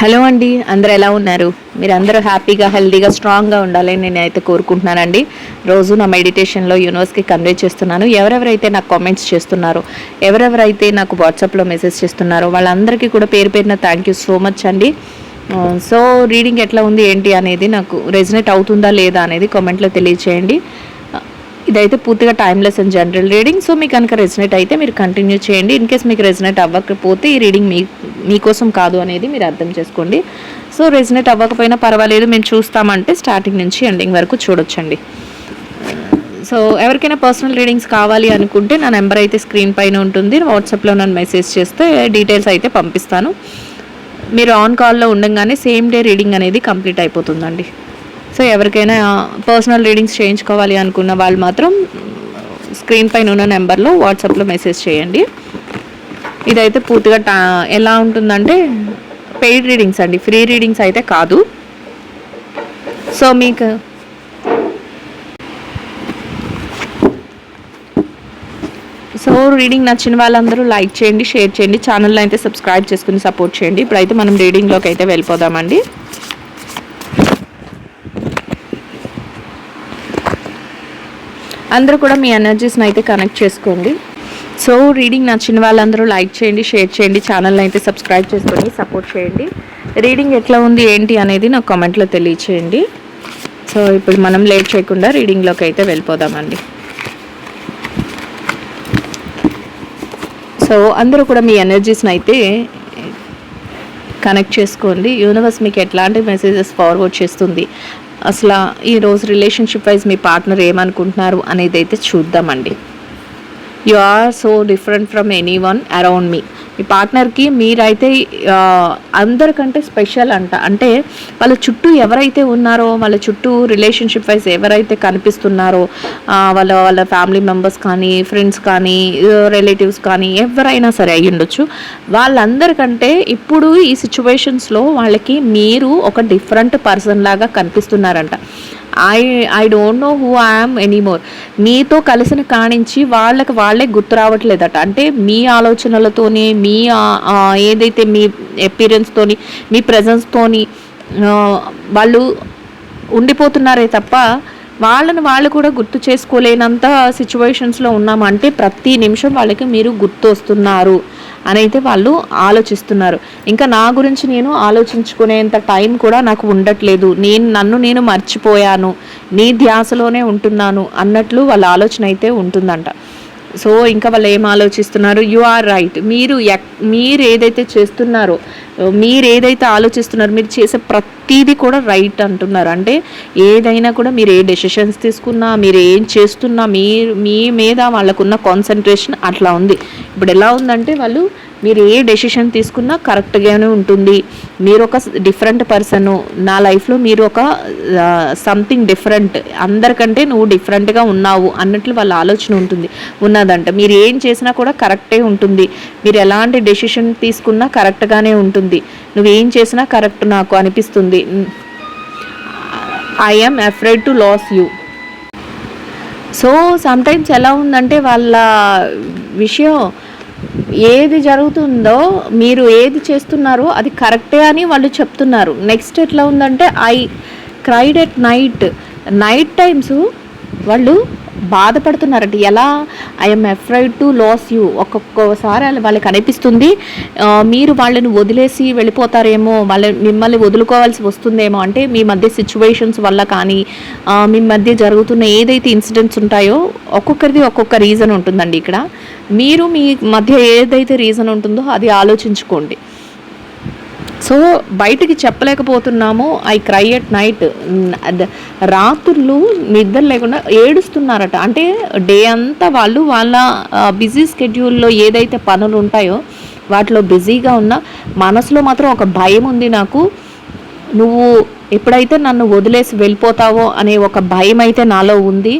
Hello అండి అందరు ఎలా ఉన్నారు? మీరు అందరూ హ్యాపీగా హెల్దీగా స్ట్రాంగ్గా ఉండాలని నేనైతే కోరుకుంటున్నానండి. రోజు నా మెడిటేషన్లో యూనివర్స్కి కన్వే చేస్తున్నాను. ఎవరెవరైతే నాకు కామెంట్స్ చేస్తున్నారో ఎవరెవరైతే నాకు వాట్సాప్లో మెసేజ్ చేస్తున్నారో వాళ్ళందరికీ కూడా పేరు పేరున థ్యాంక్ యూ సో మచ్ అండి. సో రీడింగ్ ఎట్లా ఉంది ఏంటి అనేది నాకు రెజినేట్ అవుతుందా లేదా అనేది కామెంట్లో తెలియచేయండి. ఇదైతే పూర్తిగా timeless and general reading so మీకు కనుక రెజినేట్ అయితే మీరు కంటిన్యూ చేయండి. ఇన్ కేస్ మీకు రెజినేట్ అవ్వకపోతే ఈ రీడింగ్ మీ మీకోసం కాదు అనేది మీరు అర్థం చేసుకోండి. సో రెజినేట్ అవ్వకపోయినా పర్వాలేదు. మేము చూస్తామంటే స్టార్టింగ్ నుంచి ఎండింగ్ వరకు చూడొచ్చండి. సో ఎవరికైనా పర్సనల్ రీడింగ్స్ కావాలి అనుకుంటే నా నెంబర్ అయితే స్క్రీన్ పైన ఉంటుంది. వాట్సాప్లో నన్ను మెసేజ్ చేస్తే డీటెయిల్స్ అయితే పంపిస్తాను. మీరు ఆన్ కాల్లో ఉండగానే సేమ్ డే రీడింగ్ అనేది కంప్లీట్ అయిపోతుందండి. సో ఎవరికైనా పర్సనల్ రీడింగ్స్ చేయించుకోవాలి అనుకున్న వాళ్ళు మాత్రం స్క్రీన్ పైన ఉన్న నెంబర్లో వాట్సాప్లో మెసేజ్ చేయండి. ఇదైతే పూర్తిగా టా ఎలా ఉంటుందంటే పెయిడ్ రీడింగ్స్ అండి. ఫ్రీ రీడింగ్స్ అయితే కాదు. సో మీకు సో రీడింగ్ నచ్చిన వాళ్ళందరూ లైక్ చేయండి షేర్ చేయండి. ఛానల్ అయితే సబ్స్క్రైబ్ చేసుకుని సపోర్ట్ చేయండి. ఇప్పుడైతే మనం రీడింగ్లోకి అయితే వెళ్ళిపోదామండి. అందరూ కూడా మీ ఎనర్జీస్ని అయితే కనెక్ట్ చేసుకోండి. సో రీడింగ్ నచ్చిన వాళ్ళందరూ లైక్ చేయండి షేర్ చేయండి ఛానల్ని అయితే సబ్స్క్రైబ్ చేసుకొని సపోర్ట్ చేయండి. రీడింగ్ ఎట్లా ఉంది ఏంటి అనేది నాకు కామెంట్లో తెలియచేయండి. సో ఇప్పుడు మనం లేట్ చేయకుండా రీడింగ్లోకి అయితే వెళ్ళిపోదామండి. సో అందరూ కూడా మీ ఎనర్జీస్ని అయితే కనెక్ట్ చేసుకోండి. యూనివర్స్ మీకు ఎట్లాంటి మెసేజెస్ ఫార్వర్డ్ చేస్తుంది? అసలు ఈరోజు రిలేషన్షిప్ వైజ్ మీ పార్ట్నర్ ఏమనుకుంటున్నారు అనేది అయితే చూద్దామండి. You are so different from anyone around me మీ పార్ట్నర్కి మీరైతే అందరికంటే స్పెషల్ అంట. అంటే వాళ్ళ చుట్టూ ఎవరైతే ఉన్నారో వాళ్ళ చుట్టూ రిలేషన్షిప్ వైజ్ ఎవరైతే కనిపిస్తున్నారో వాళ్ళ వాళ్ళ ఫ్యామిలీ మెంబర్స్ కానీ ఫ్రెండ్స్ కానీ రిలేటివ్స్ కానీ ఎవరైనా సరే అయ్యి ఉండొచ్చు. వాళ్ళందరికంటే ఇప్పుడు ఈ సిచ్యువేషన్స్లో వాళ్ళకి మీరు ఒక డిఫరెంట్ పర్సన్ లాగా కనిపిస్తున్నారంట. I I don't know who I'm anymore మీతో కలిసిన కానించి వాళ్ళకి వాళ్ళే గుర్తు రావట్లేదట. అంటే మీ ఆలోచనలతోనే మీ ఏదైతే మీ అపీరెన్స్తోని మీ ప్రజెన్స్తోని వాళ్ళు ఉండిపోతున్నారే తప్ప వాళ్ళని వాళ్ళు కూడా గుర్తు చేసుకోలేనంత సిచ్యువేషన్స్లో ఉన్నామంటే ప్రతి నిమిషం వాళ్ళకి మీరు గుర్తు వస్తున్నారు అని అయితే వాళ్ళు ఆలోచిస్తున్నారు. ఇంకా నా గురించి నేను ఆలోచించుకునేంత టైం కూడా నాకు ఉండట్లేదు. నేను నన్ను నేను మర్చిపోయాను. నీ ధ్యాసలోనే ఉంటున్నాను అన్నట్లు వాళ్ళ ఆలోచన అయితే ఉంటుందంట. సో ఇంకా వాళ్ళు ఏం ఆలోచిస్తున్నారు? యు ఆర్ రైట్ మీరు ఎక్- మీరు ఏదైతే చేస్తున్నారో మీరు ఏదైతే ఆలోచిస్తున్నారో మీరు చేసే ప్రతిదీ కూడా రైట్ అంటున్నారు. అంటే ఏదైనా కూడా మీరు ఏ డెసిషన్స్ తీసుకున్నా మీరు ఏం చేస్తున్నా మీరు మీ మీద వాళ్ళకున్న కాన్సన్ట్రేషన్ అట్లా ఉంది. ఇప్పుడు ఎలా ఉందంటే వాళ్ళు మీరు ఏ డెసిషన్ తీసుకున్నా కరెక్ట్గానే ఉంటుంది. మీరు ఒక డిఫరెంట్ పర్సన్ నా లైఫ్లో మీరు ఒక సంథింగ్ డిఫరెంట్ అందరికంటే నువ్వు డిఫరెంట్గా ఉన్నావు అన్నట్లు వాళ్ళ ఆలోచన ఉంటుంది. ఉన్నదంట. మీరు ఏం చేసినా కూడా కరెక్టే ఉంటుంది. మీరు ఎలాంటి డెసిషన్ తీసుకున్నా కరెక్ట్గానే ఉంటుంది. నువ్వేం చేసినా కరెక్ట్ నాకు అనిపిస్తుంది. I'm afraid to lose you so sometimes ఎలా ఉందంటే వాళ్ళ విషయం ఏది జరుగుతుందో మీరు ఏది చేస్తున్నారో అది కరెక్టే అని వాళ్ళు చెప్తున్నారు. నెక్స్ట్ ఎట్లా ఉందంటే I cried at night night times వాళ్ళు బాధపడుతున్నారట ఎలా? ఐఎమ్ అఫ్రైడ్ టు లాస్ యూ ఒక్కొక్కసారి వాళ్ళకి అనిపిస్తుంది. మీరు వాళ్ళని వదిలేసి వెళ్ళిపోతారేమో వాళ్ళ మిమ్మల్ని వదులుకోవాల్సి వస్తుందేమో అంటే మీ మధ్య సిచ్యువేషన్స్ వల్ల కానీ మీ మధ్య జరుగుతున్న ఏదైతే ఇన్సిడెంట్స్ ఉంటాయో ఒక్కొక్కరిది ఒక్కొక్క రీజన్ ఉంటుందండి ఇక్కడ. మీరు మీ మధ్య ఏదైతే రీజన్ ఉంటుందో అది ఆలోచించుకోండి. సో బయటికి చెప్పలేకపోతున్నాము. ఐ క్రై ఎట్ నైట్ రాత్రులు నిద్ర లేకుండా ఏడుస్తున్నారట. అంటే డే అంతా వాళ్ళు వాళ్ళ బిజీ స్కెడ్యూల్లో ఏదైతే పనులు ఉంటాయో వాటిలో బిజీగా ఉన్న మనసులో మాత్రం ఒక భయం ఉంది నాకు. నువ్వు ఎప్పుడైతే నన్ను వదిలేసి వెళ్ళిపోతావో అనే ఒక భయం అయితే నాలో ఉంది.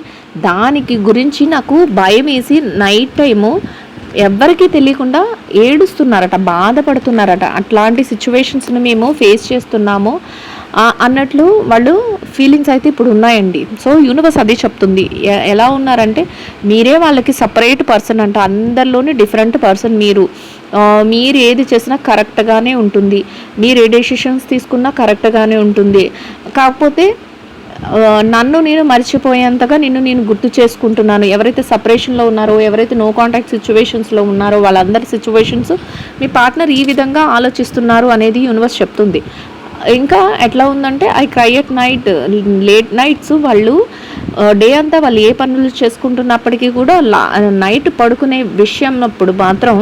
దానికి గురించి నాకు భయం వేసి నైట్ టైము ఎవ్వరికీ తెలియకుండా ఏడుస్తున్నారట బాధపడుతున్నారట. అట్లాంటి సిచ్యువేషన్స్ని మేము ఫేస్ చేస్తున్నాము. అన్నట్లు వాళ్ళు ఫీలింగ్స్ అయితే ఇప్పుడు ఉన్నాయండి. సో యూనివర్స్ అదే చెప్తుంది. ఎలా ఉన్నారంటే మీరే వాళ్ళకి సపరేట్ పర్సన్ అంట. అందరిలోని డిఫరెంట్ పర్సన్ మీరు. మీరు ఏది చేసినా కరెక్ట్గానే ఉంటుంది. మీరు ఏ డెసిషన్స్ తీసుకున్నా కరెక్ట్గానే ఉంటుంది. కాకపోతే నన్ను నేను మర్చిపోయేంతగా నిన్ను నేను గుర్తు చేసుకుంటున్నాను. ఎవరైతే సపరేషన్లో ఉన్నారో ఎవరైతే నో కాంటాక్ట్ సిచ్యువేషన్స్లో ఉన్నారో వాళ్ళందరి సిచ్యువేషన్స్ మీ పార్ట్నర్ ఈ విధంగా ఆలోచిస్తున్నారు అనేది యూనివర్స్ చెప్తుంది. ఇంకా ఎట్లా ఉందంటే I cry at night late nights వాళ్ళు డే అంతా వాళ్ళు ఏ పనులు చేసుకుంటున్నప్పటికీ కూడా నైట్ పడుకునే విషయం అప్పుడు మాత్రం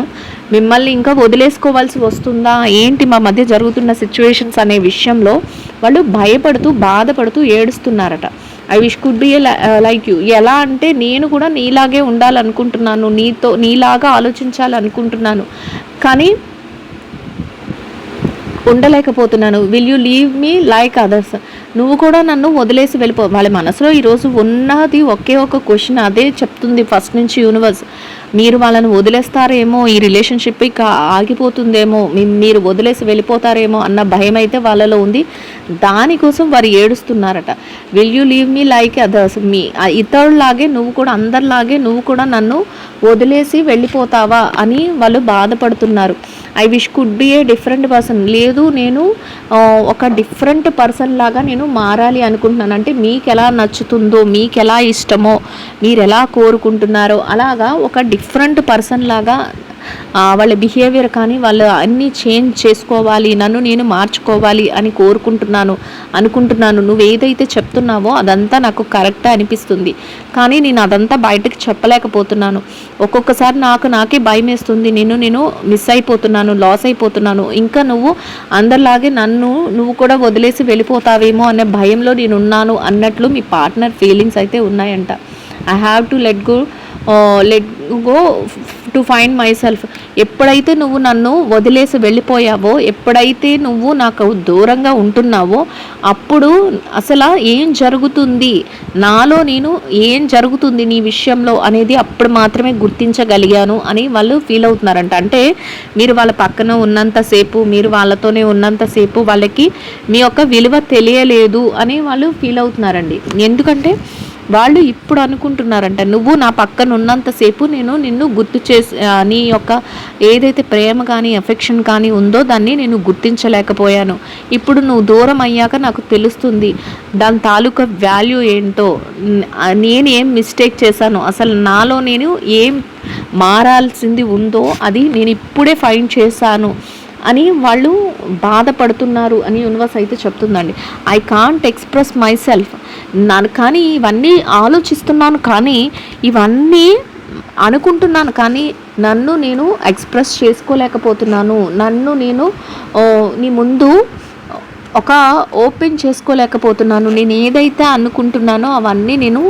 మిమ్మల్ని ఇంకా వదిలేసుకోవాల్సి వస్తుందా? ఏంటి మా మధ్య జరుగుతున్న సిచ్యువేషన్స్ అనే విషయంలో వాళ్ళు భయపడుతూ బాధపడుతూ ఏడుస్తున్నారట. I wish could be like you ఎలా అంటే నేను కూడా నీలాగే ఉండాలనుకుంటున్నాను నీతో నీలాగా ఆలోచించాలనుకుంటున్నాను. కానీ ఉండలేకపోతున్నాను. Will you leave me like others నువ్వు కూడా నన్ను వదిలేసి వెళ్ళిపో. వాళ్ళ మనసులో ఈరోజు ఉన్నది ఒకే ఒక క్వశ్చన్ అదే చెప్తుంది ఫస్ట్ నుంచి యూనివర్స్. మీరు వాళ్ళని వదిలేస్తారేమో ఈ రిలేషన్షిప్ ఇక ఆగిపోతుందేమో మీరు వదిలేసి వెళ్ళిపోతారేమో అన్న భయం అయితే వాళ్ళలో ఉంది. దానికోసం వారు ఏడుస్తున్నారట. Will you leave me like others మీ ఇతరులాగే నువ్వు కూడా అందరిలాగే నువ్వు కూడా నన్ను వదిలేసి వెళ్ళిపోతావా? అని వాళ్ళు బాధపడుతున్నారు. I wish could be a different person లేదు నేను ఒక డిఫరెంట్ పర్సన్ లాగా నేను మారాలి అనుకుంటున్నాను అంటే మీకు ఎలా నచ్చుతుందో మీకు ఎలా ఇష్టమో మీరు ఎలా కోరుకుంటున్నారో అలాగా ఒక డిఫరెంట్ పర్సన్ లాగా వాళ్ళ బిహేవియర్ కానీ వాళ్ళు అన్నీ చేంజ్ చేసుకోవాలి నన్ను నేను మార్చుకోవాలి అని కోరుకుంటున్నాను అనుకుంటున్నాను. నువ్వు ఏదైతే చెప్తున్నావో అదంతా నాకు కరెక్ట్ అనిపిస్తుంది. కానీ నేను అదంతా బయటకు చెప్పలేకపోతున్నాను. ఒక్కొక్కసారి నాకు నాకే భయం వేస్తుంది. నేను నేను మిస్ అయిపోతున్నాను లాస్ అయిపోతున్నాను. ఇంకా నువ్వు అందరిలాగే నన్ను నువ్వు కూడా వదిలేసి వెళ్ళిపోతావేమో అనే భయంలో నేను ఉన్నాను అన్నట్లు మీ పార్ట్నర్ ఫీలింగ్స్ అయితే ఉన్నాయంట. I have to let go let go to find myself ఎప్పుడైతే నువ్వు నన్ను వదిలేసి వెళ్ళిపోయావో ఎప్పుడైతే నువ్వు నాకు దూరంగా ఉంటున్నావో అప్పుడు అసలు ఏం జరుగుతుంది? నాలో నేను ఏం జరుగుతుంది నీ విషయంలో అనేది అప్పుడు మాత్రమే గుర్తించగలిగాను అని వాళ్ళు ఫీల్ అవుతున్నారంట. అంటే మీరు వాళ్ళ పక్కన ఉన్నంతసేపు మీరు వాళ్ళతోనే ఉన్నంతసేపు వాళ్ళకి మీ యొక్క విలువ తెలియలేదు అని వాళ్ళు ఫీల్ అవుతున్నారండి. ఎందుకంటే వాళ్ళు ఇప్పుడు అనుకుంటున్నారంట నువ్వు నా పక్కన ఉన్నంతసేపు నేను నిన్ను గుర్తు చేసి నీ యొక్క ఏదైతే ప్రేమ కానీ ఎఫెక్షన్ కానీ ఉందో దాన్ని నేను గుర్తించలేకపోయాను. ఇప్పుడు నువ్వు దూరం అయ్యాక నాకు తెలుస్తుంది దాని తాలూకా వాల్యూ ఏంటో. నేను ఏం మిస్టేక్ చేశాను అసలు నాలో నేను ఏం మారాల్సింది ఉందో అది నేను ఇప్పుడే ఫైండ్ చేశాను. అని వాళ్ళు బాధపడుతున్నారు అని యూనివర్స్ అయితే చెప్తుందండి. I can't express myself నన్ను కానీ ఇవన్నీ ఆలోచిస్తున్నాను కానీ ఇవన్నీ అనుకుంటున్నాను కానీ నన్ను నేను ఎక్స్ప్రెస్ చేసుకోలేకపోతున్నాను. నన్ను నేను నీ ముందు ఒక ఓపెన్ చేసుకోలేకపోతున్నాను. నేను ఏదైతే అనుకుంటున్నానో అవన్నీ నేను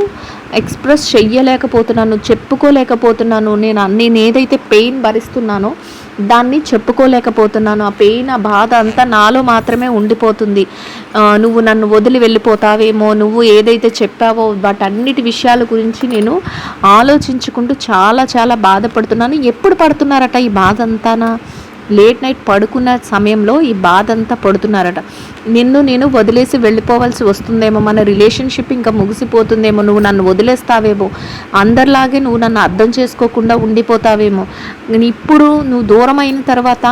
ఎక్స్ప్రెస్ చెయ్యలేకపోతున్నాను చెప్పుకోలేకపోతున్నాను. నేను అన్నీ నేను ఏదైతే పెయిన్ భరిస్తున్నానో దాన్ని చెప్పుకోలేకపోతున్నాను. ఆ పెయిన్ ఆ బాధ అంతా నాలో మాత్రమే ఉండిపోతుంది. నువ్వు నన్ను వదిలి వెళ్ళిపోతావేమో నువ్వు ఏదైతే చెప్పావో వాటన్నిటి విషయాల గురించి నేను ఆలోచించుకుంటూ చాలా చాలా బాధపడుతున్నాను. ఎప్పుడు పడుతున్నారట ఈ బాధ అంతానా? లేట్ నైట్ పడుకున్న సమయంలో ఈ బాధ అంతా పడుతున్నారట. నిన్ను నేను వదిలేసి వెళ్ళిపోవాల్సి వస్తుందేమో మన రిలేషన్షిప్ ఇంకా ముగిసిపోతుందేమో నువ్వు నన్ను వదిలేస్తావేమో అందరిలాగే నువ్వు నన్ను అర్థం చేసుకోకుండా ఉండిపోతావేమో. నేను ఇప్పుడు నువ్వు దూరం అయిన తర్వాత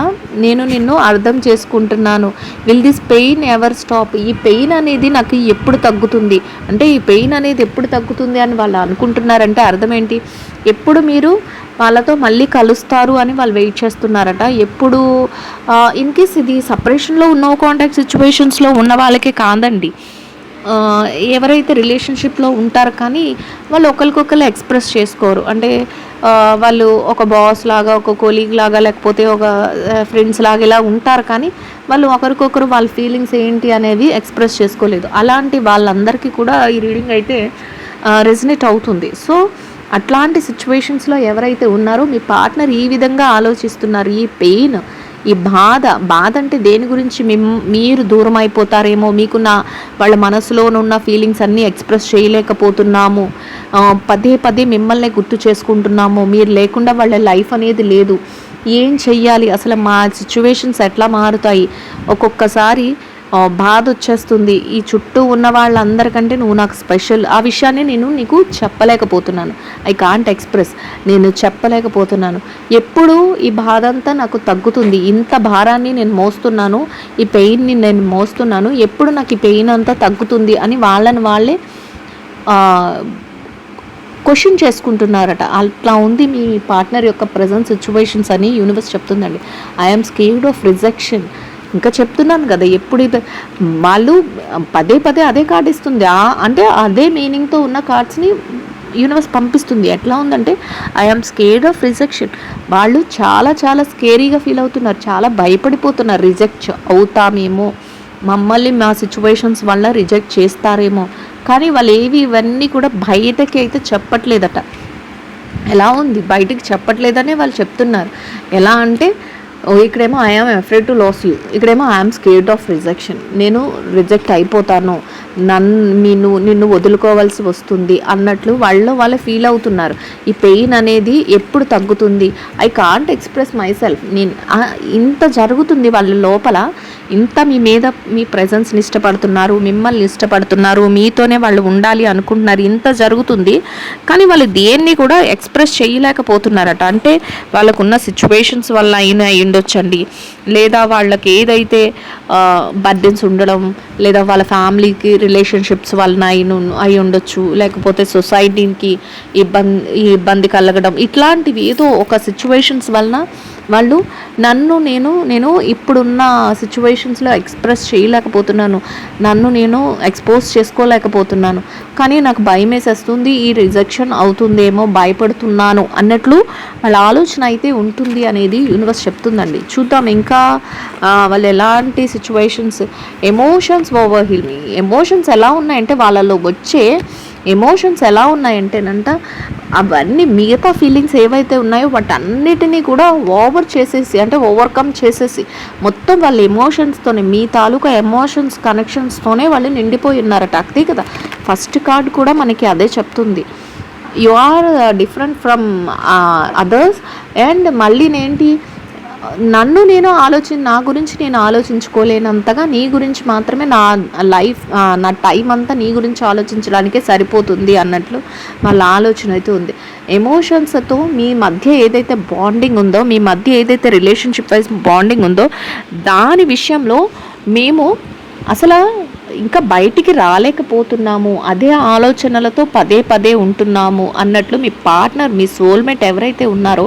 నేను నిన్ను అర్థం చేసుకుంటున్నాను. Will this pain ever stop ఈ పెయిన్ అనేది నాకు ఎప్పుడు తగ్గుతుంది? అంటే ఈ పెయిన్ అనేది ఎప్పుడు తగ్గుతుంది అని వాళ్ళు అనుకుంటున్నారంటే అర్థం ఏంటి? ఎప్పుడు మీరు వాళ్ళతో మళ్ళీ కలుస్తారు అని వాళ్ళు వెయిట్ చేస్తున్నారట. ఎప్పుడు ఇన్ కేస్ ఇది సపరేషన్లో ఉన్న కాంటాక్ట్ సిచ్యువేషన్స్లో ఉన్న వాళ్ళకే కాదండి. ఎవరైతే రిలేషన్షిప్లో ఉంటారు కానీ వాళ్ళు ఒకరికొకరు ఎక్స్ప్రెస్ చేసుకోరు. అంటే వాళ్ళు ఒక బాస్ లాగా ఒక కొలీగ్ లాగా లేకపోతే ఒక ఫ్రెండ్స్ లాగా ఇలా ఉంటారు కానీ వాళ్ళు ఒకరికొకరు వాళ్ళ ఫీలింగ్స్ ఏంటి అనేవి ఎక్స్ప్రెస్ చేసుకోలేదు. అలాంటి వాళ్ళందరికీ కూడా ఈ రీడింగ్ అయితే రెజినేట్ అవుతుంది. సో అట్లాంటి సిచ్యువేషన్స్లో ఎవరైతే ఉన్నారో మీ పార్ట్నర్ ఈ విధంగా ఆలోచిస్తున్నారు ఈ పెయిన్ ఈ బాధ బాధ అంటే దేని గురించి మిమ్ మీరు దూరం అయిపోతారేమో మీకున్న వాళ్ళ మనసులో ఉన్న ఫీలింగ్స్ అన్నీ ఎక్స్ప్రెస్ చేయలేకపోతున్నాము. పదే పదే మిమ్మల్ని గుర్తు చేసుకుంటున్నాము. మీరు లేకుండా వాళ్ళ లైఫ్ అనేది లేదు. ఏం చెయ్యాలి? అసలు మా సిచ్యువేషన్స్ ఎట్లా మారుతాయి? ఒక్కొక్కసారి బాధ వచ్చేస్తుంది. ఈ చుట్టూ ఉన్న వాళ్ళందరికంటే నువ్వు నాకు స్పెషల్. ఆ విషయాన్ని నేను నీకు చెప్పలేకపోతున్నాను. I can't express. నేను చెప్పలేకపోతున్నాను. ఎప్పుడు ఈ బాధ అంతా నాకు తగ్గుతుంది. ఇంత భారాన్ని నేను మోస్తున్నాను. ఈ పెయిన్ని నేను మోస్తున్నాను. ఎప్పుడు నాకు ఈ పెయిన్ అంతా తగ్గుతుంది అని వాళ్ళని వాళ్ళే క్వశ్చన్ చేసుకుంటున్నారట. అట్లా ఉంది మీ పార్ట్నర్ యొక్క ప్రజెంట్ సిచ్యువేషన్స్ అని యూనివర్స్ చెప్తుందండి. I'm scared of rejection. ఇంకా చెప్తున్నాను కదా ఎప్పుడు ఇది వాళ్ళు పదే పదే అదే కార్డ్ ఇస్తుంది. ఆ- అంటే అదే మీనింగ్తో ఉన్న కార్డ్స్ని యూనివర్స్ పంపిస్తుంది. ఎట్లా ఉందంటే ఐఎమ్ స్కేర్డ్ ఆఫ్ రిజెక్షన్ వాళ్ళు చాలా చాలా స్కేరీగా ఫీల్ అవుతున్నారు. చాలా భయపడిపోతున్నారు. రిజెక్ట్ అవుతామేమో. మమ్మల్ని మా సిచ్యువేషన్స్ వల్ల రిజెక్ట్ చేస్తారేమో. కానీ వాళ్ళు ఏవి ఇవన్నీ కూడా బయటకి అయితే చెప్పట్లేదట. ఎలా ఉంది? బయటికి చెప్పట్లేదనే వాళ్ళు చెప్తున్నారు. ఎలా అంటే ఇక్కడేమో I'm afraid to lose you ఇక్కడేమో ఐఎమ్ స్కేర్డ్ ఆఫ్ రిజెక్షన్ నేను రిజెక్ట్ అయిపోతాను. నన్ను నిన్ను నిన్ను వదులుకోవాల్సి వస్తుంది అన్నట్లు వాళ్ళు వాళ్ళు ఫీల్ అవుతున్నారు. ఈ పెయిన్ అనేది ఎప్పుడు తగ్గుతుంది? I can't express myself నేను ఇంత జరుగుతుంది వాళ్ళ లోపల. ఇంత మీ మీద మీ ప్రజెన్స్ని ఇష్టపడుతున్నారు మిమ్మల్ని ఇష్టపడుతున్నారు మీతోనే వాళ్ళు ఉండాలి అనుకుంటున్నారు ఇంత జరుగుతుంది. కానీ వాళ్ళు దేన్ని కూడా ఎక్స్ప్రెస్ చేయలేకపోతున్నారట. అంటే వాళ్ళకున్న సిచ్యువేషన్స్ వల్ల అయినా అయి ఉండొచ్చండి లేదా వాళ్ళకి ఏదైతే బర్డెన్స్ ఉండడం లేదా వాళ్ళ ఫ్యామిలీకి రిలేషన్షిప్స్ వలన అయి అయి ఉండొచ్చు. లేకపోతే సొసైటీకి ఇబ్బంది ఇబ్బంది కలగడం. ఇట్లాంటివి ఏదో ఒక సిచ్యువేషన్స్ వలన వాళ్ళు నన్ను నేను నేను ఇప్పుడున్న సిచ్యువేషన్స్లో ఎక్స్ప్రెస్ చేయలేకపోతున్నాను. నన్ను నేను ఎక్స్పోజ్ చేసుకోలేకపోతున్నాను. కానీ నాకు భయం వేసేస్తుంది ఈ రిజెక్షన్ అవుతుందేమో భయపడుతున్నాను అన్నట్లు వాళ్ళ ఆలోచన అయితే ఉంటుంది అనేది యూనివర్స్ చెప్తుందండి. చూద్దాం ఇంకా వాళ్ళు ఎలాంటి situations emotions overwhelm emotions ఎలా ఉన్నాయంటే వాళ్ళలో వచ్చే ఎమోషన్స్ ఎలా ఉన్నాయంటేనంట అవన్నీ మిగతా ఫీలింగ్స్ ఏవైతే ఉన్నాయో వాటన్నిటినీ కూడా ఓవర్ చేసేసి అంటే ఓవర్కమ్ చేసేసి మొత్తం వాళ్ళ ఎమోషన్స్తోనే మీ తాలూకా ఎమోషన్స్ కనెక్షన్స్తోనే వాళ్ళు నిండిపోయి ఉన్నారట. అదే కదా ఫస్ట్ కార్డ్ కూడా మనకి అదే చెప్తుంది. You are different from others and మళ్ళీ ఏంటి నన్ను నేను ఆలోచి నా గురించి నేను ఆలోచించుకోలేనంతగా నీ గురించి మాత్రమే నా లైఫ్ నా టైం అంతా నీ గురించి ఆలోచించడానికే సరిపోతుంది అన్నట్లు వాళ్ళ ఆలోచన అయితే ఉంది. ఎమోషన్స్తో మీ మధ్య ఏదైతే బాండింగ్ ఉందో మీ మధ్య ఏదైతే రిలేషన్షిప్ వైజ్ బాండింగ్ ఉందో దాని విషయంలో మేము అసలు ఇంకా బయటికి రాలేకపోతున్నాము. అదే ఆలోచనలతో పదే పదే ఉంటున్నాము అన్నట్లు మీ పార్ట్నర్ మీ సోల్మేట్ ఎవరైతే ఉన్నారో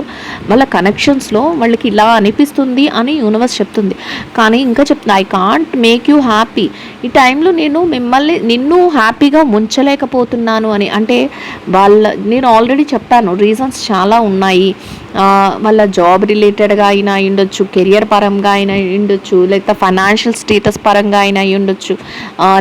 వాళ్ళ కనెక్షన్స్లో వాళ్ళకి ఇలా అనిపిస్తుంది అని యూనివర్స్ చెప్తుంది. కానీ ఇంకా చెప్తుంది I can't make you happy. ఈ టైంలో నేను మిమ్మల్ని నిన్ను హ్యాపీగా ఉంచలేకపోతున్నాను అని. అంటే వాళ్ళ నేను ఆల్రెడీ చెప్పాను రీజన్స్ చాలా ఉన్నాయి. వాళ్ళ జాబ్ రిలేటెడ్గా అయినా అయి ఉండొచ్చు కెరియర్ పరంగా అయినా అయి ఉండొచ్చు లేకపోతే ఫైనాన్షియల్ స్టేటస్ పరంగా అయినా అయి ఉండొచ్చు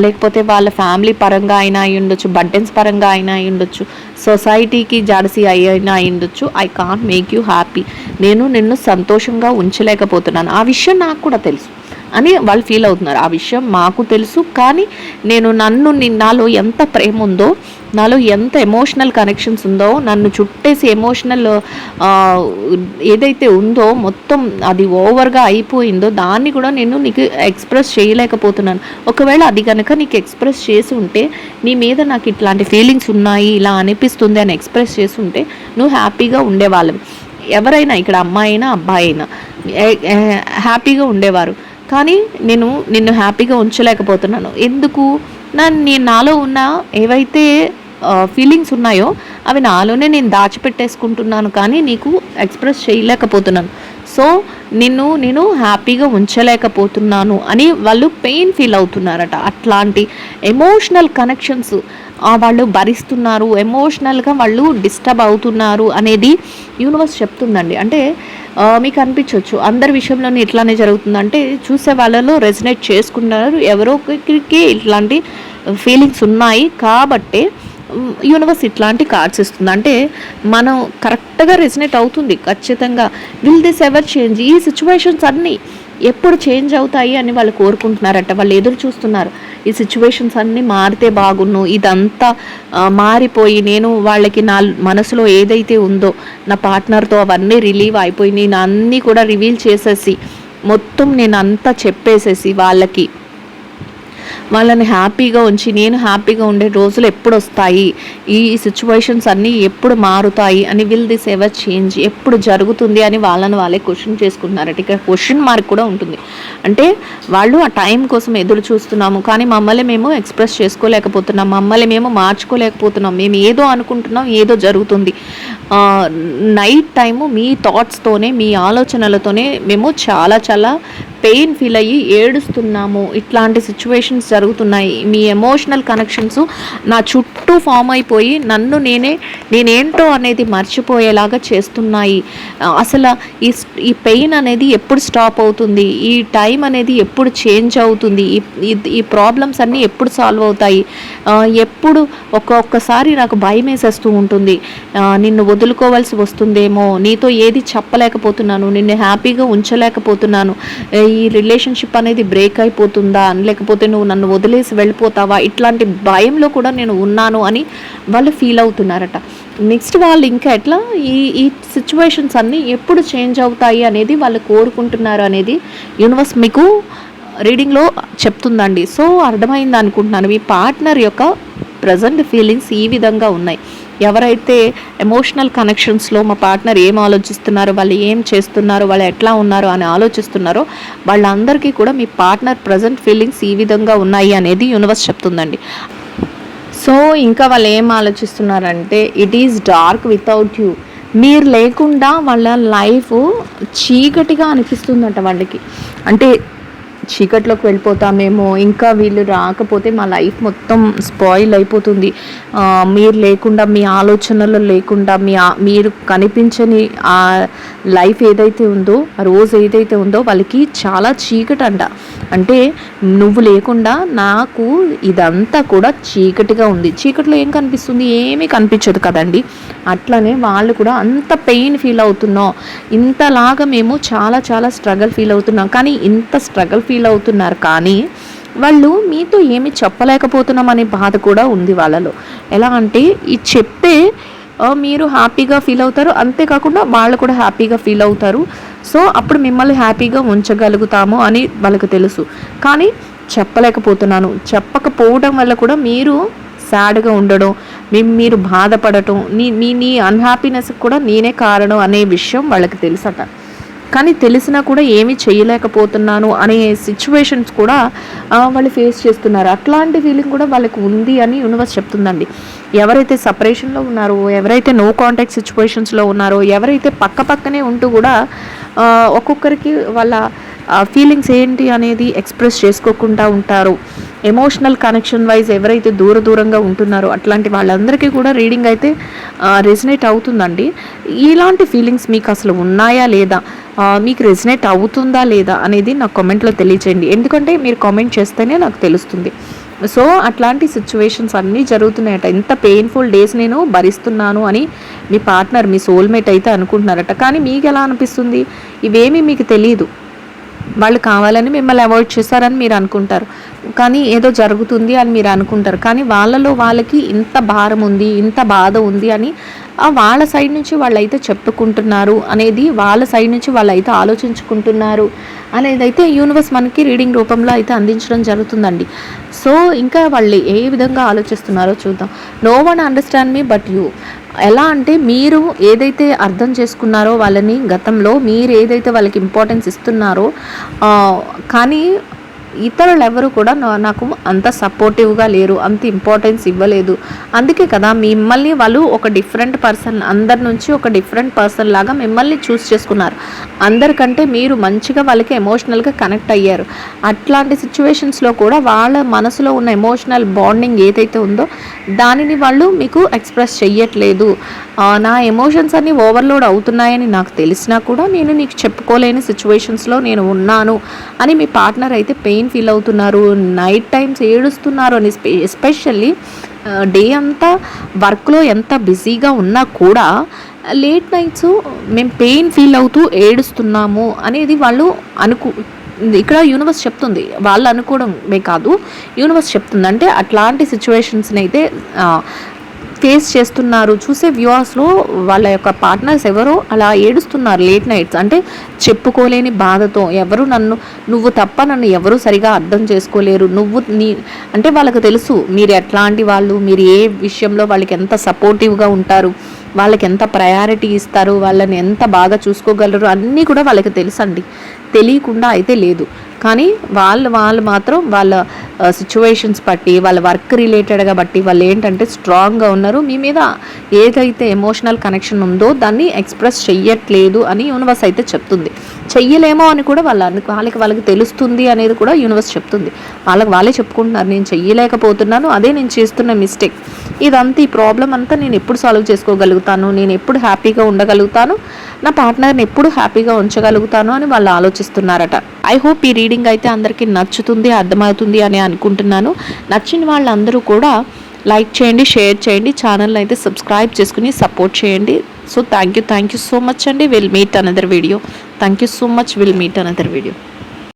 లేకపోతే వాళ్ళ ఫ్యామిలీ పరంగా అయినా అయి ఉండొచ్చు బర్డెన్స్ పరంగా అయినా అయి ఉండొచ్చు సొసైటీకి జాడసి అయినా అయి ఉండొచ్చు. I can't make you happy నేను నిన్ను సంతోషంగా ఉంచలేకపోతున్నాను. ఆ విషయం నాకు కూడా తెలుసు. అని వాళ్ళు ఫీల్ అవుతున్నారు. ఆ విషయం మాకు తెలుసు. కానీ నేను నన్ను ని- నాలో ఎంత ప్రేమ ఉందో నాలో ఎంత ఎమోషనల్ కనెక్షన్స్ ఉందో నన్ను చుట్టేసి ఎమోషనల్ ఏదైతే ఉందో మొత్తం అది ఓవర్గా అయిపోయిందో దాన్ని కూడా నేను నీకు ఎక్స్ప్రెస్ చేయలేకపోతున్నాను. ఒకవేళ అది కనుక నీకు ఎక్స్ప్రెస్ చేసి ఉంటే నీ మీద నాకు ఇట్లాంటి ఫీలింగ్స్ ఉన్నాయి ఇలా అనిపిస్తుంది అని ఎక్స్ప్రెస్ చేసి ఉంటే నువ్వు హ్యాపీగా ఉండేవాళ్ళం ఎవరైనా ఇక్కడ అమ్మాయి అయినా అబ్బాయి అయినా హ్యాపీగా ఉండేవారు. కానీ నేను నిన్ను హ్యాపీగా ఉంచలేకపోతున్నాను. ఎందుకు? నా నేను నాలో ఉన్న ఏవైతే ఫీలింగ్స్ ఉన్నాయో అవి నాలోనే నేను దాచిపెట్టేసుకుంటున్నాను కానీ నీకు ఎక్స్ప్రెస్ చేయలేకపోతున్నాను. సో నిన్ను నేను హ్యాపీగా ఉంచలేకపోతున్నాను అని వాళ్ళు పెయిన్ ఫీల్ అవుతున్నారట. అట్లాంటి ఎమోషనల్ కనెక్షన్స్ వాళ్ళు భరిస్తున్నారు. ఎమోషనల్గా వాళ్ళు డిస్టర్బ్ అవుతున్నారు అనేది యూనివర్స్ చెప్తుందండి. అంటే మీకు అనిపించవచ్చు అందరి విషయంలోనే ఇట్లానే జరుగుతుందంటే చూసే వాళ్ళలో రెజినేట్ చేసుకున్నారు ఎవరో ఇట్లాంటి ఫీలింగ్స్ ఉన్నాయి. కాబట్టే యూనివర్స్ ఇట్లాంటి కార్డ్స్ ఇస్తుంది. అంటే మనం కరెక్ట్గా రెసినేట్ అవుతుంది. ఖచ్చితంగా. విల్ దిస్ ఎవర్ చేంజ్ ఈ సిచ్యువేషన్స్ అన్నీ ఎప్పుడు చేంజ్ అవుతాయి అని వాళ్ళు కోరుకుంటున్నారట. వాళ్ళు ఎదురు చూస్తున్నారు. ఈ సిచ్యువేషన్స్ అన్నీ మారితే బాగున్ను. ఇదంతా మారిపోయి నేను వాళ్ళకి నా మనసులో ఏదైతే ఉందో నా పార్ట్నర్తో అవన్నీ రిలీవ్ అయిపోయి నేను అన్నీ కూడా రివీల్ చేసేసి మొత్తం నేను అంతా చెప్పేసేసి వాళ్ళకి వాళ్ళని హ్యాపీగా ఉంచి నేను హ్యాపీగా ఉండే రోజులు ఎప్పుడు వస్తాయి ఈ సిచ్యువేషన్స్ అన్నీ ఎప్పుడు మారుతాయి? అని విల్ దిస్ ఎవర్ చేంజ్ ఎప్పుడు జరుగుతుంది? అని వాళ్ళని వాళ్ళే క్వశ్చన్ చేసుకుంటున్నారట. ఇక్కడ క్వశ్చన్ మార్క్ కూడా ఉంటుంది. అంటే వాళ్ళు ఆ టైం కోసం ఎదురు చూస్తున్నాము. కానీ మమ్మల్ని మేము ఎక్స్ప్రెస్ చేసుకోలేకపోతున్నాం. మమ్మల్ని మేము మార్చుకోలేకపోతున్నాం. మేము ఏదో అనుకుంటున్నాం ఏదో జరుగుతుంది. నైట్ టైము మీ థాట్స్తోనే మీ ఆలోచనలతోనే మేము చాలా చాలా పెయిన్ ఫీల్ అయ్యి ఏడుస్తున్నాము. ఇట్లాంటి సిచ్యువేషన్స్ జరుగుతున్నాయి. మీ ఎమోషనల్ కనెక్షన్స్ నా చుట్టూ ఫామ్ అయిపోయి నన్ను నేనే నేనేంటో అనేది మర్చిపోయేలాగా చేస్తున్నాయి. అసలు ఈ ఈ పెయిన్ అనేది ఎప్పుడు స్టాప్ అవుతుంది? ఈ టైం అనేది ఎప్పుడు చేంజ్ అవుతుంది? ఈ ఈ ప్రాబ్లమ్స్ అన్నీ ఎప్పుడు సాల్వ్ అవుతాయి? ఎప్పుడు ఒక్కొక్కసారి నాకు భయం వేసేస్తూ ఉంటుంది. నిన్ను వదులుకోవాల్సి వస్తుందేమో? నీతో ఏది చెప్పలేకపోతున్నాను. నిన్ను హ్యాపీగా ఉంచలేకపోతున్నాను. ఈ రిలేషన్షిప్ అనేది బ్రేక్ అయిపోతుందా? లేకపోతే నువ్వు నన్ను వదిలేసి వెళ్ళిపోతావా? ఇట్లాంటి భయంలో కూడా నేను ఉన్నాను అని వాళ్ళు ఫీల్ అవుతున్నారట. నెక్స్ట్ వాళ్ళు ఇంకా ఎట్లా? ఈ ఈ సిచ్యువేషన్స్ అన్నీ ఎప్పుడు చేంజ్ అవుతాయి అనేది వాళ్ళు కోరుకుంటున్నారు అనేది యూనివర్స్ మీకు రీడింగ్లో చెప్తుందండి. సో అర్థమైంది అనుకుంటున్నాను. మీ పార్ట్నర్ యొక్క ప్రజెంట్ ఫీలింగ్స్ ఈ విధంగా ఉన్నాయి. ఎవరైతే ఎమోషనల్ కనెక్షన్స్లో మా పార్ట్నర్ ఏం ఆలోచిస్తున్నారో వాళ్ళు ఏం చేస్తున్నారో వాళ్ళు ఎట్లా ఉన్నారో అని ఆలోచిస్తున్నారో వాళ్ళందరికీ కూడా మీ పార్ట్నర్ ప్రజెంట్ ఫీలింగ్స్ ఈ విధంగా ఉన్నాయి అనేది యూనివర్స్ చెప్తుందండి. సో ఇంకా వాళ్ళు ఏం ఆలోచిస్తున్నారంటే it is dark without you మీరు లేకుండా వాళ్ళ లైఫ్ చీకటిగా అనిపిస్తుందంట వాళ్ళకి. అంటే చీకట్లోకి వెళ్ళిపోతామేమో. ఇంకా వీళ్ళు రాకపోతే మా లైఫ్ మొత్తం స్పాయిల్ అయిపోతుంది. మీరు లేకుండా మీ ఆలోచనలు లేకుండా మీ మీరు కనిపించని ఆ లైఫ్ ఏదైతే ఉందో ఆ రోజు ఏదైతే ఉందో వాళ్ళకి చాలా చీకటి అంట అంటే నువ్వు లేకుండా నాకు ఇదంతా కూడా చీకటిగా ఉంది. చీకటిలో ఏం కనిపిస్తుంది? ఏమీ కనిపించదు కదండి. అట్లనే వాళ్ళు కూడా అంత పెయిన్ ఫీల్ అవుతున్నాం. ఇంతలాగా మేము చాలా చాలా స్ట్రగల్ ఫీల్ అవుతున్నాం. కానీ ఇంత స్ట్రగల్ ఫీల్ ఫీల్ అవుతున్నారు. కానీ వాళ్ళు మీతో ఏమి చెప్పలేకపోతున్నాం అనే బాధ కూడా ఉంది వాళ్ళలో. ఎలా అంటే ఈ చెప్తే మీరు హ్యాపీగా ఫీల్ అవుతారు. అంతేకాకుండా వాళ్ళు కూడా హ్యాపీగా ఫీల్ అవుతారు. సో అప్పుడు మిమ్మల్ని హ్యాపీగా ఉంచగలుగుతాము అని వాళ్ళకి తెలుసు. కానీ చెప్పలేకపోతున్నాను. చెప్పకపోవడం వల్ల కూడా మీరు సాడ్గా ఉండడం మీరు బాధపడటం నీ మీ నీ అన్హ్యాపీనెస్ కూడా నేనే కారణం అనే విషయం వాళ్ళకి తెలుసట. కానీ తెలిసినా కూడా ఏమీ చేయలేకపోతున్నాను అనే సిచ్యువేషన్స్ కూడా వాళ్ళు ఫేస్ చేస్తున్నారు. అట్లాంటి ఫీలింగ్ కూడా వాళ్ళకి ఉంది అని యూనివర్స్ చెప్తుందండి. ఎవరైతే సపరేషన్లో ఉన్నారో ఎవరైతే నో కాంటాక్ట్ సిచ్యువేషన్స్లో ఉన్నారో ఎవరైతే పక్క పక్కనే ఉంటూ కూడా ఒక్కొక్కరికి వాళ్ళ ఫీలింగ్స్ ఏంటి అనేది ఎక్స్ప్రెస్ చేసుకోకుండా ఉంటారు. ఎమోషనల్ కనెక్షన్ వైజ్ ఎవరైతే దూర దూరంగా ఉంటున్నారో అట్లాంటి వాళ్ళందరికీ కూడా రీడింగ్ అయితే రెజినేట్ అవుతుందండి. ఇలాంటి ఫీలింగ్స్ మీకు అసలు ఉన్నాయా లేదా? మీకు రెజినేట్ అవుతుందా లేదా అనేది నాకు కామెంట్లో తెలియచేయండి. ఎందుకంటే మీరు కామెంట్ చేస్తేనే నాకు తెలుస్తుంది. సో అట్లాంటి సిచ్యువేషన్స్ అన్నీ జరుగుతున్నాయట. ఎంత పెయిన్ఫుల్ డేస్ నేను భరిస్తున్నాను అని మీ పార్ట్నర్ మీ సోల్మేట్ అయితే అనుకుంటున్నారట. కానీ మీకు ఎలా అనిపిస్తుంది? ఇవేమీ మీకు తెలియదు వాళ్ళు కావాలని మిమ్మల్ని అవాయిడ్ చేస్తారని మీరు అనుకుంటారు. కానీ ఏదో జరుగుతుంది అని మీరు అనుకుంటారు. కానీ వాళ్ళలో వాళ్ళకి ఇంత భారం ఉంది ఇంత బాధ ఉంది అని వాళ్ళ సైడ్ నుంచి వాళ్ళైతే చెప్పుకుంటున్నారు అనేది వాళ్ళ సైడ్ నుంచి వాళ్ళైతే ఆలోచించుకుంటున్నారు అనేది అయితే యూనివర్స్ మనకి రీడింగ్ రూపంలో అయితే అందించడం జరుగుతుందండి. సో ఇంకా వాళ్ళు ఏ విధంగా ఆలోచిస్తున్నారో చూద్దాం. No one understand me but you ఎలా అంటే మీరు ఏదైతే అర్థం చేసుకున్నారో వాళ్ళని గతంలో మీరు ఏదైతే వాళ్ళకి ఇంపార్టెన్స్ ఇస్తున్నారో కానీ ఇతరులు ఎవరు కూడా నాకు అంత సపోర్టివ్గా లేరు అంత ఇంపార్టెన్స్ ఇవ్వలేదు. అందుకే కదా మిమ్మల్ని వాళ్ళు ఒక డిఫరెంట్ పర్సన్ అందరి నుంచి ఒక డిఫరెంట్ పర్సన్ లాగా మిమ్మల్ని చూస్ చేసుకున్నారు. అందరికంటే మీరు మంచిగా వాళ్ళకి ఎమోషనల్గా కనెక్ట్ అయ్యారు. అట్లాంటి సిచ్యువేషన్స్లో కూడా వాళ్ళ మనసులో ఉన్న ఎమోషనల్ బాండింగ్ ఏదైతే ఉందో దానిని వాళ్ళు మీకు ఎక్స్ప్రెస్ చెయ్యట్లేదు. నా ఎమోషన్స్ అన్నీ ఓవర్లోడ్ అవుతున్నాయని నాకు తెలిసినా కూడా నేను నీకు చెప్పుకోలేని సిచ్యువేషన్స్లో నేను ఉన్నాను అని మీ పార్ట్నర్ అయితే పెయిన్ ఫీల్ అవుతున్నారు? నైట్ టైమ్స్ ఏడుస్తున్నారు అని ఎస్పెషల్లీ డే అంతా వర్క్లో ఎంత బిజీగా ఉన్నా కూడా లేట్ నైట్స్ మేము పెయిన్ ఫీల్ అవుతూ ఏడుస్తున్నాము అనేది వాళ్ళు అనుకు ఇక్కడ యూనివర్స్ చెప్తుంది. వాళ్ళు అనుకోవడమే కాదు యూనివర్స్ చెప్తుంది. అంటే అట్లాంటి సిచ్యువేషన్స్ని అయితే ఫేస్ చేస్తున్నారు. చూసే వ్యూవర్స్లో వాళ్ళ యొక్క పార్ట్నర్స్ ఎవరో అలా ఏడుస్తున్నారు లేట్ నైట్స్. అంటే చెప్పుకోలేని బాధతో ఎవరు నన్ను నువ్వు తప్ప నన్ను ఎవరు సరిగా అర్థం చేసుకోలేరు. నువ్వు నీ అంటే వాళ్ళకు తెలుసు మీరు ఎట్లాంటి వాళ్ళు మీరు ఏ విషయంలో వాళ్ళకి ఎంత సపోర్టివ్గా ఉంటారు. వాళ్ళకి ఎంత ప్రయారిటీ ఇస్తారు వాళ్ళని ఎంత బాగా చూసుకోగలరు అన్నీ కూడా వాళ్ళకి తెలుసండి. తెలియకుండా అయితే లేదు. కానీ వాళ్ళు వాళ్ళు మాత్రం వాళ్ళ సిచ్యువేషన్స్ బట్టి వాళ్ళ వర్క్ రిలేటెడ్గా బట్టి వాళ్ళు ఏంటంటే స్ట్రాంగ్గా ఉన్నారు. మీ మీద ఏదైతే ఎమోషనల్ కనెక్షన్ ఉందో దాన్ని ఎక్స్ప్రెస్ చెయ్యట్లేదు అని యూనివర్స్ అయితే చెప్తుంది. చెయ్యలేమో అని కూడా వాళ్ళ వాళ్ళకి వాళ్ళకి తెలుస్తుంది అనేది కూడా యూనివర్స్ చెప్తుంది. వాళ్ళకి వాళ్ళే చెప్పుకుంటున్నారు నేను చెయ్యలేకపోతున్నాను అదే నేను చేస్తున్న మిస్టేక్ ఇదంతా ఈ ప్రాబ్లం అంతా నేను ఎప్పుడు సాల్వ్ చేసుకోగలుగుతాను? నేను ఎప్పుడు హ్యాపీగా ఉండగలుగుతాను? నా పార్ట్నర్ని ఎప్పుడు హ్యాపీగా ఉంచగలుగుతాను? అని వాళ్ళు ఆలోచిస్తున్నారట. ఐ హోప్ ఈ రీడింగ్ అయితే అందరికీ నచ్చుతుంది అర్థమవుతుంది అని అనుకుంటున్నాను. నచ్చిన వాళ్ళందరూ కూడా లైక్ చేయండి షేర్ చేయండి ఛానల్ని అయితే సబ్స్క్రైబ్ చేసుకుని సపోర్ట్ చేయండి. So thank you thank you so much అండి. Will meet another video thank you so much will meet another video